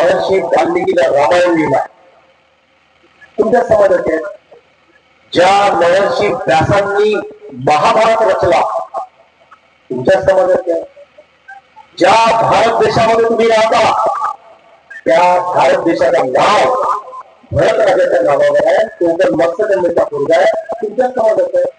महर्षी वाल्मिकीला रामायण लिहिला. तुमच्या समाजात ज्या महर्षी व्यासांनी महाभारत रचला तुमच्या समाजात ज्या भारत देशामध्ये तुम्ही राहता त्या भारत देशाचं नाव भरत राजाच्या नावावर आहे. तो तर मत्स्यगंधेचा मुलगा आहे. तुमच्या समाजात आहे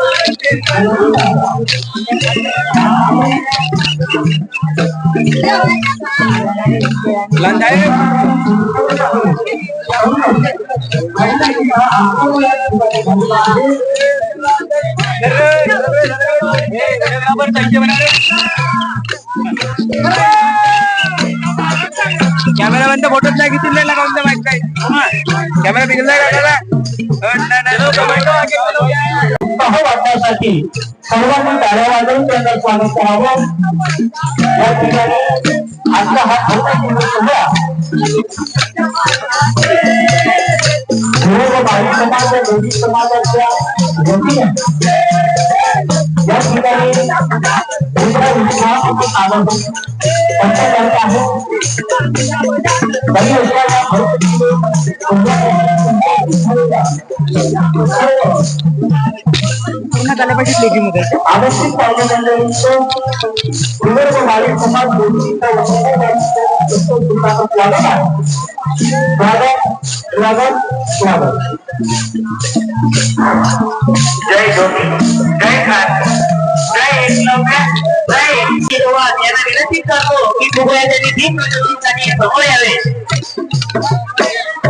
आजचा हा सर्वांनी पावले कॅमेरा बंद फोटो नाही किती लिहिला का म्हणते माहीत काय कॅमेरा बिघडलाय का त्याला अ, नाही, नाही, नाही. उत्साह वाढण्यासाठी सर्वांनी टाळ्या वाजवून त्यांना स्वागत करावं या ठिकाणी आजचा हा छोटा दिवस सोहळा सर्व बाई समाज दोन्ही समाजाच्या वतीने. या ठिकाणी दुसरा उत्साह पूर्ण आनंद पाहिजे लेखी मध्ये आवश्यक जय ज्योती जय जय जय यांना विनंती करतो की कुबळ्याच्या निधी प्रज्वलितसाठी समोर यावे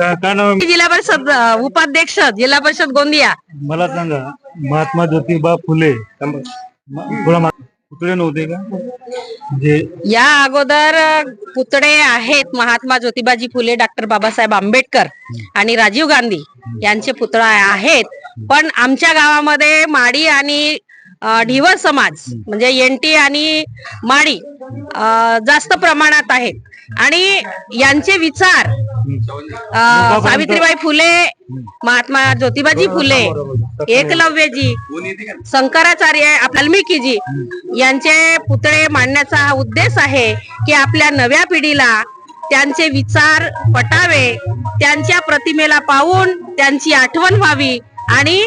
नाव आहे? जिल्हा परिषद अ, उपाध्यक्ष जिल्हा परिषद गोंदिया मला सांगा महात्मा ज्योतिबा फुले म- थोडा मा- पुतळे नव्हते का जे या अगोदर अ, पुतळे आहेत महात्मा ज्योतिबाजी फुले डॉक्टर बाबासाहेब आंबेडकर आणि राजीव गांधी यांचे पुतळा आहेत पण आमच्या गावामध्ये माडी आणि ढिवर समाज म्हणजे एनटी आणि माडी अ, जास्त प्रमाणात आहेत. आणि यांचे विचार सावित्रीबाई फुले महात्मा ज्योतिबाजी फुले एकलव्यजी शंकराचार्य वाल्मिकीजी यांचे पुतळे मांडण्याचा हा उद्देश आहे की आपल्या नव्या पिढीला त्यांचे विचार पटावे त्यांच्या प्रतिमेला पाहून त्यांची आठवण व्हावी आणि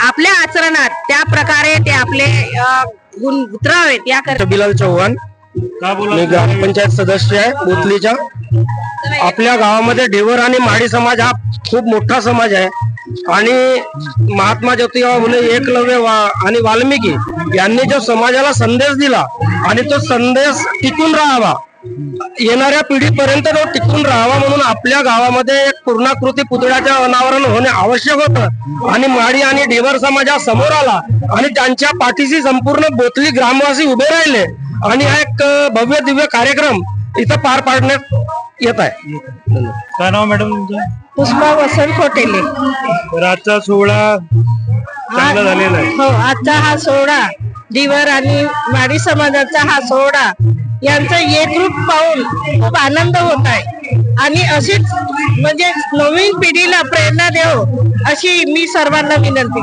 आपल्या आचरणात त्या प्रकारे ते आपले गुण उतरावेत याकरिता. बिलाल चव्हाण बोला मी ग्रामपंचायत सदस्य आहे बोथलीच्या. आपल्या गावामध्ये ढेवर आणि माडी समाज हा खूप मोठा समाज आहे. आणि महात्मा ज्योतिबा फुले एकलव्य वा- आणि वाल्मिकी यांनी जो समाजाला संदेश दिला आणि तो संदेश टिकून राहावा. येणाऱ्या पिढीपर्यंत तो टिकून राहावा म्हणून आपल्या गावामध्ये एक पूर्णाकृती पुतळ्याचे अनावरण होणे आवश्यक होतं. आणि माडी आणि ढेवर समाज हा समोर आला आणि त्यांच्या पाठीशी संपूर्ण बोथली ग्रामवासी उभे राहिले. आणि हा एक भव्य दिव्य कार्यक्रम इथं पार पाडण्यात येत आहे. काय नाव मॅडम तुमचं? पुष्पा वसंत कोटेले. तर आजचा सोहळा चांगला झालेला आहे. हो आजचा हा सोहळा दिवर आणि माडी समाजाचा हा सोहळा यांचं एकरूप पाहून खूप आनंद होत आहे. आणि अशीच म्हणजे नवीन पिढीला प्रेरणा देव अशी मी सर्वांना विनंती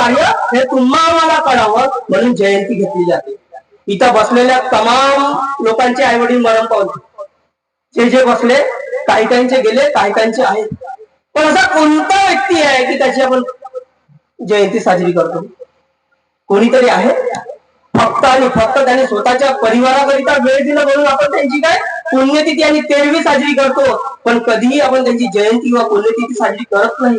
कार्य हे तुम्हा आम्हाला कळावं म्हणून जयंती घेतली जाते. इथं बसलेल्या तमाम लोकांचे आई वडील मरण पावले. जे जे बसले काही काहींचे गेले काही काहींचे आहेत. पण असा कोणता व्यक्ती आहे की त्याची आपण जयंती साजरी करतो? कोणीतरी आहे? फक्त आणि फक्त त्याने स्वतःच्या परिवाराकरिता वेळ दिला म्हणून आपण त्यांची काय पुण्यतिथी आणि तेरवी साजरी करतो. पण कधीही आपण त्यांची जयंती किंवा पुण्यतिथी साजरी करत नाही.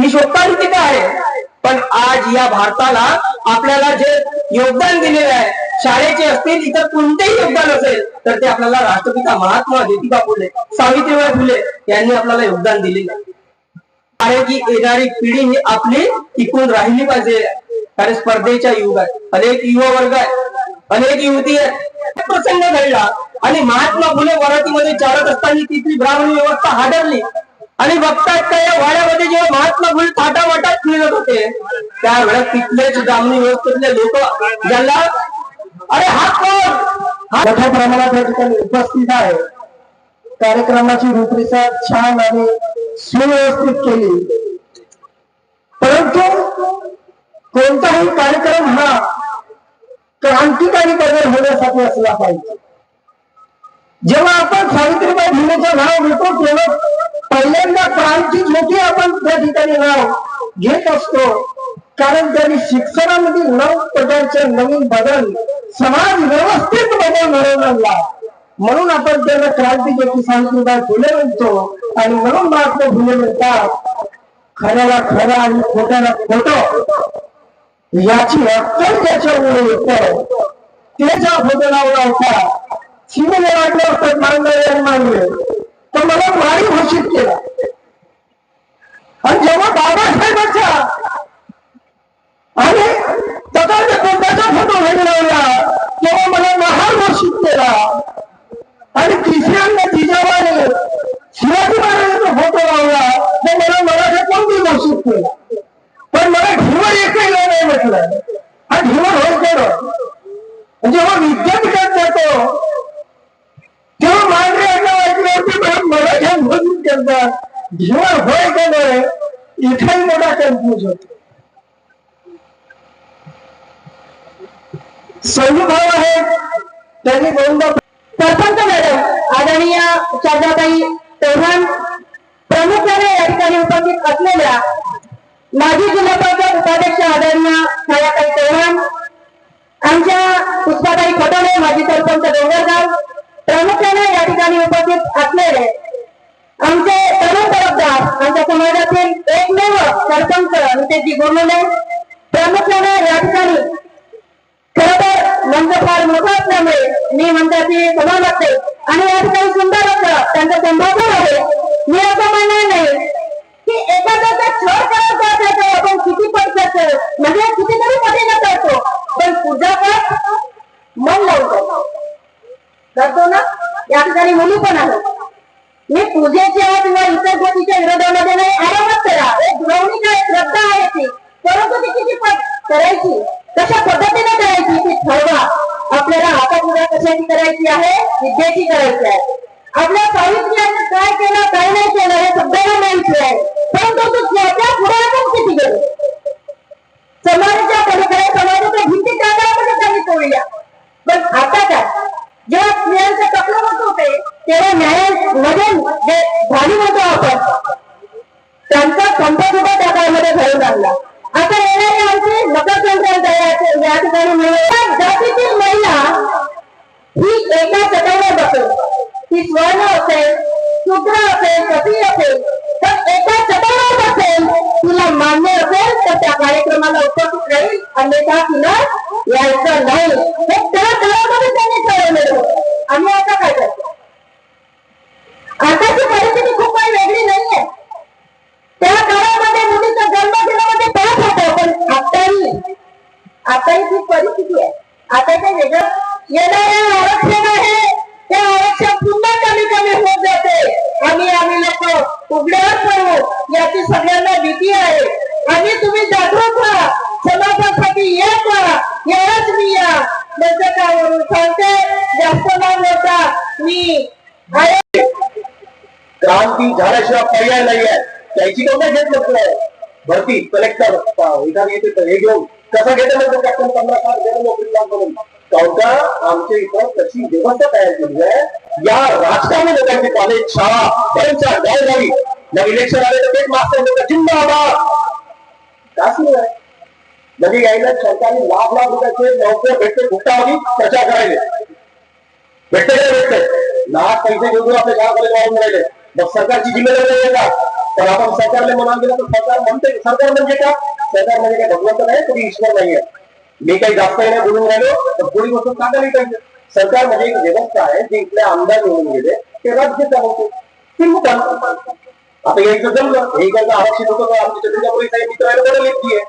ही शोधताना काय आहे. पण आज या भारताला आपल्याला जे योगदान दिलेलं आहे शाळेचे असतील इतर कोणतेही योगदान असेल तर ते आपल्याला राष्ट्रपिता महात्मा ज्योतिबा फुले सावित्रीबाई फुले यांनी आपल्याला योगदान दिलेलं आहे. कारण की येणारी पिढी ही आपली टिकून राहिली पाहिजे. कारण स्पर्धेच्या युग आहे अनेक युवा वर्ग आहे अनेक युवती आहेत. प्रसंग घडला आणि महात्मा फुले वरातीमध्ये चालत असताना तिथली ब्राह्मण व्यवस्था हादरली. आणि बघतात का या वाड्यामध्ये जेव्हा महात्मा फुले थाटामाटात फिरत होते त्यावेळेस तिथलेच ग्रामीण व्यवस्थेतले लोक ज्याला अरे हा कोण? हा मोठ्या प्रमाणात या ठिकाणी उपस्थित आहे. कार्यक्रमाची रूपरेषा छान आणि सुव्यवस्थित केली. परंतु कोणताही कार्यक्रम हा क्रांतिकारी बदल होण्यासाठी असला पाहिजे. जेव्हा आपण सावित्रीबाई फुलेचं नाव घेतो तेव्हा पहिल्यांदा प्राणची झोपी आपण त्या ठिकाणी नाव घेत असतो. कारण त्यांनी शिक्षणामध्ये नऊ प्रकारचे नवीन बदल समाज व्यवस्थित बदल घडवून आणला. म्हणून आपण त्यांना क्रांती ज्योती सावित्रीबाई फुले म्हणतो आणि म्हणून महात्मा फुले म्हणतात खऱ्याला खरं आणि खोट्याला खोट. याची अक्कल त्याच्यामुळे येत. ते ज्या फोटो लावला होता शिवने वाटलं असतं मानणारे मानले तर मला प्राणी घोषित केला. आणि जेव्हा बाबासाहेबांचा आणि तथाच्या कोणत्याचा फोटो घरी लावला तेव्हा मला महार घोषित केला आणि तिसऱ्यांदा जिजाबाने शिवाजी महाराजांचा फोटो लावला तर मला मराठा कोणती घोषित केला पण मला ढिवळ एकही नाही म्हटलं हा ढिवळ होय केलं जेव्हा विद्यापीठात जातो तेव्हा मांडरे यांना ऐकल्यावरती मला मराठ्यात घोषित करतात ढिवळ होय केलं इथेही मोठा कन्फ्युज होतो. भाऊ आहेत. त्यांनी दोनदा सरपंच मॅडम आदरणीय शारदाताई चव्हाण प्रमुखाने या ठिकाणी उपस्थित असलेल्या माजी जिल्हा परिषद उपाध्यक्ष आदरणीय छायाताई चव्हाण आमच्या पुष्पाताई खटोले माजी सरपंच डोंगरगाव प्रामुख्याने या ठिकाणी उपस्थित असलेले आमचे तरुण तरफदार सरपंच नितेशजी प्रामुख्याने या ठिकाणी खरं तर मंच फार मोठा असल्यामुळे मी मंचाची सभा लागते आणि या ठिकाणी सुंदर असं त्यांचं संभाषण आहे. मी असं म्हणणार नाही की एखाद्याचा छळ करत जायचं आपण किती पडतो म्हणजे कितीतरी कठीण करतो पण पूजा पण मन लावून करतो करतो ना? या ठिकाणी मुली पण आहेत. मी पूजेच्या किंवा इतर गोष्टीच्या विरोधामध्ये नाही आरामात करा. एक दुरावणी काय? श्रद्धा आहे ती. परंतु ती किती पट करायची? कशा पद्धतीने करायची? ती ठरवा. आपल्याला आता पूजा कशाची करायची आहे? विद्येची करायची आहे. आपल्या सावित्र्याने काय केलं काय नाही केलं हे सगळ्यांना माहिती आहे. परंतु तू त्याच्या पुढे आपण किती गेलो? समाजाच्या पलीकडे समाजाच्या भिंती कागदामध्ये त्यांनी तोडल्या पण आता काय? जेव्हा स्त्रियांचे कपडे होत होते तेव्हा न्याय न्यायामध्ये जे झाली होतो आपण त्यांचा संप सुद्धा त्या काळामध्ये घडून आणला. आता येणारे आमचे मकर संक्रांत या- ठिकाणी जातीतील महिला ही एका चटावर बसेल. ती स्वर्ण असेल शूद्र असेल कशी असेल तर एका चटावर बसेल तिला मान्य असेल तर त्या कार्यक्रमाला उपस्थित राहील. अन्यथा तिला यायचं नाही. हे त्या काळामध्ये त्यांनी ठरवलेलं होतं. आम्ही आता काय करतो आताची परिस्थिती खूप काही वेगळी नाहीये. त्या काळामध्ये मुलीचा जन्म घेण्यामध्ये पाप होता पण आताही आताही ती परिस्थिती आहे. आता काही वेगळं. येणारे आरक्षण आहे. ते आरक्षण पुन्हा कमी कमी होत जाते. आणि आम्ही लोक उघड्यावर पडू. याची सगळ्यांना क्रांती झाल्याशिवाय पर्याय नाही आहे त्याची कोणता घेत भरती, कलेक्टर एखादी येते हे घेऊन कसं घेते म्हणतो कॅप्टन पंधरा गेलं नोकरीला आमच्या इथं तशी व्यवस्था तयार केली आहे या राजकारणी लोकांची कॉलेज शाळा त्यांच्या मग इलेक्शन आले तर लोक का सुरू आहे यायला सरकारने लाख लाख रुपयाचे नोकऱ्या भेटते करायले भेटते काय भेटते लाख पैसे घेऊन आपल्या गावाकडे वाढून राहिले मग सरकारची जिम्मेदारी आहे का? तर आपण सरकारला म्हणाल गेलं तर सरकार म्हणते सरकार म्हणजे का सरकार म्हणजे काय? भगवंत नाही कधी ईश्वर नाहीये. मी काही जास्त नाही बोलून राहिलो तर थोडी गोष्ट सांगायला पाहिजे. सरकार म्हणजे एक व्यवस्था आहे जे इथले आमदार निवडून गेले ते राज्य चालवते ते मग आता यायचं जमलं हे इकडचं आरक्षण होतं तर आमच्या चंद्रपूर साहेब मित्र आहे बडोले आहे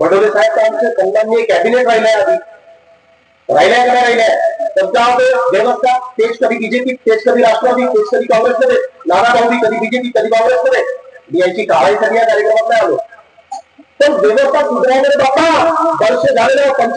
बडोले साहेब तर आमचे सन्माननीय कॅबिनेट राहिले आधी. राहिल्या का नाही राहिल्या? तर त्यामध्ये व्यवस्था तेच कधी बीजेपी तेच कधी राष्ट्रवादी तेच कधी काँग्रेसमध्ये नाना भाऊनी कधी बीजेपी कधी काँग्रेसमध्ये मी यांची काळासाठी या कार्यक्रमात नाही आलो व्यवस्था सुधारायला बाबा वर्ष झालेलं मी कारण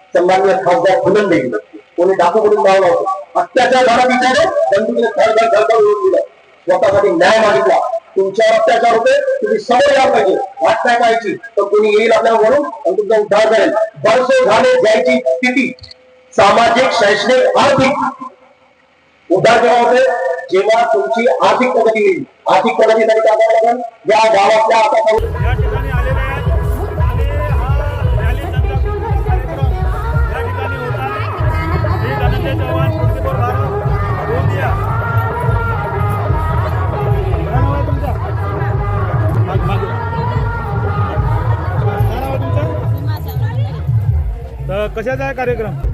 सन्मान्य खासदार फुलन देवी कोणी डाकू करून नाव लावतो अत्याचार झाला बिचारे बंधुकीने घर घर होऊन दिलं. स्वतःसाठी न्याय मागितला. तुमच्यावर अत्याचार होते तुम्ही समोर यायला पाहिजे. वाट नाही पाहायची. तर कोणी येईल आपल्याला म्हणून आणि तुमचा उद्धार करेल. बरसे झाले जायची स्थिती. सामाजिक शैक्षणिक आर्थिक. उद्धार जेव्हा होते. जेव्हा तुमची आर्थिक प्रगती येईल आर्थिक प्रगतीसाठी काय करावं लागेल? या गावातल्या आता कशाचा आहे कार्यक्रम?